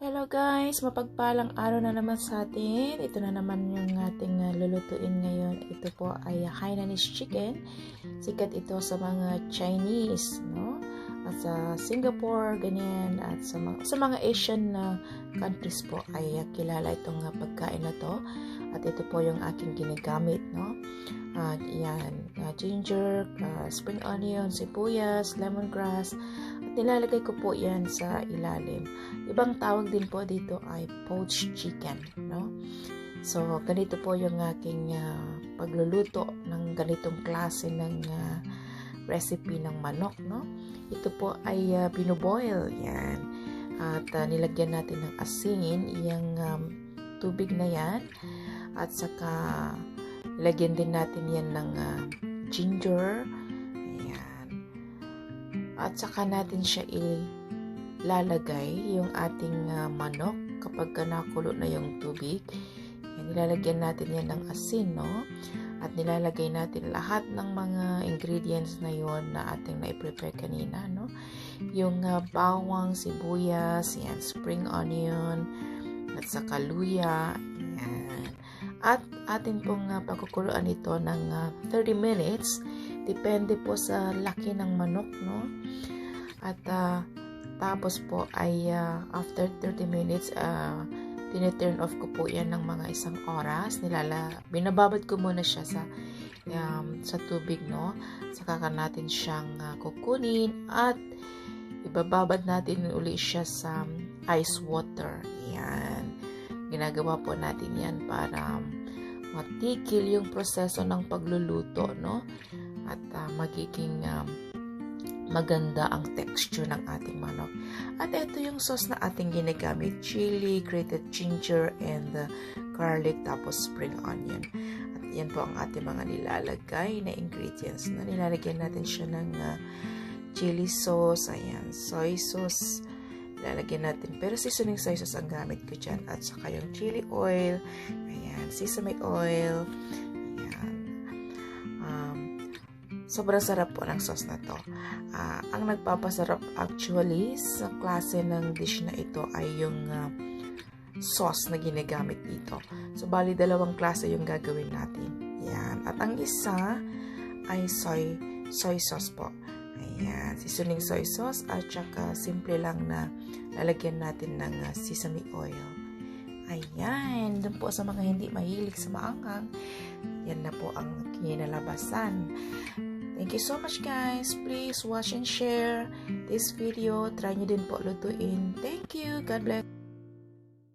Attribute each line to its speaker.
Speaker 1: Hello guys, mapagpalang araw na naman sa atin. Ito na naman yung ating uh, lulutuin ngayon. Ito po ay Hainanese chicken. Sikat ito sa mga Chinese, no? At sa Singapore, ganyan. At sa mga, sa mga Asian uh, countries po ay uh, kilala itong uh, pagkain na to. At ito po yung aking ginagamit, no? At yan, uh, ginger, uh, spring onion, sibuyas, lemongrass, nilalagay ko po yan sa ilalim. Ibang tawag din po dito ay poached chicken, no? So, ganito po yung aking uh, pagluluto ng ganitong klase ng uh, recipe ng manok, no? Ito po ay uh, binuboil, yan. At uh, nilagyan natin ng asin, yung um, tubig na yan. At saka, lagyan din natin yan ng uh, ginger, at saka natin siya ilalagay yung ating uh, manok kapag nakulo na yung tubig. Yan, nilalagyan natin yan ng asin, no? At nilalagay natin lahat ng mga ingredients na yon na ating na-prepare kanina, no? Yung uh, bawang, sibuyas, yan, spring onion, at saka luya, yan. At atin pong uh, pagkukuluan ito ng uh, 30 minutes Depende po sa laki ng manok, no? At uh, tapos po ay uh, after 30 minutes, uh, tine-turn off ko po yan ng mga isang oras. Nilala, binababad ko muna siya sa um, sa tubig, no? Saka ka natin siyang uh, kukunin at ibababad natin uli siya sa ice water. Yan. Ginagawa po natin yan para matigil yung proseso ng pagluluto, no? Magiging um, maganda ang texture ng ating manok. At ito yung sauce na ating ginagamit. Chili, grated ginger, and uh, garlic, tapos spring onion. At yan po ang ating mga nilalagay na ingredients. No? Nilalagyan natin siya ng uh, chili sauce, ayan, soy sauce, lalagyan natin. Pero seasoning soy sauce ang gamit ko dyan. At saka yung chili oil, ayan, sesame oil, Sobrang sarap po ng sauce na to. Uh, ang nagpapasarap actually sa klase ng dish na ito ay yung uh, sauce na ginagamit dito. So, bali dalawang klase yung gagawin natin. Yan. At ang isa ay soy, soy sauce po. Ayan. Seasoning soy sauce at saka simple lang na lalagyan natin ng uh, sesame oil. Ayan. Doon po sa mga hindi mahilig sa maanghang, yan na po ang kinalabasan. Thank you so much guys. Please watch and share this video. Try nyo din po lutuin. Thank you. God bless.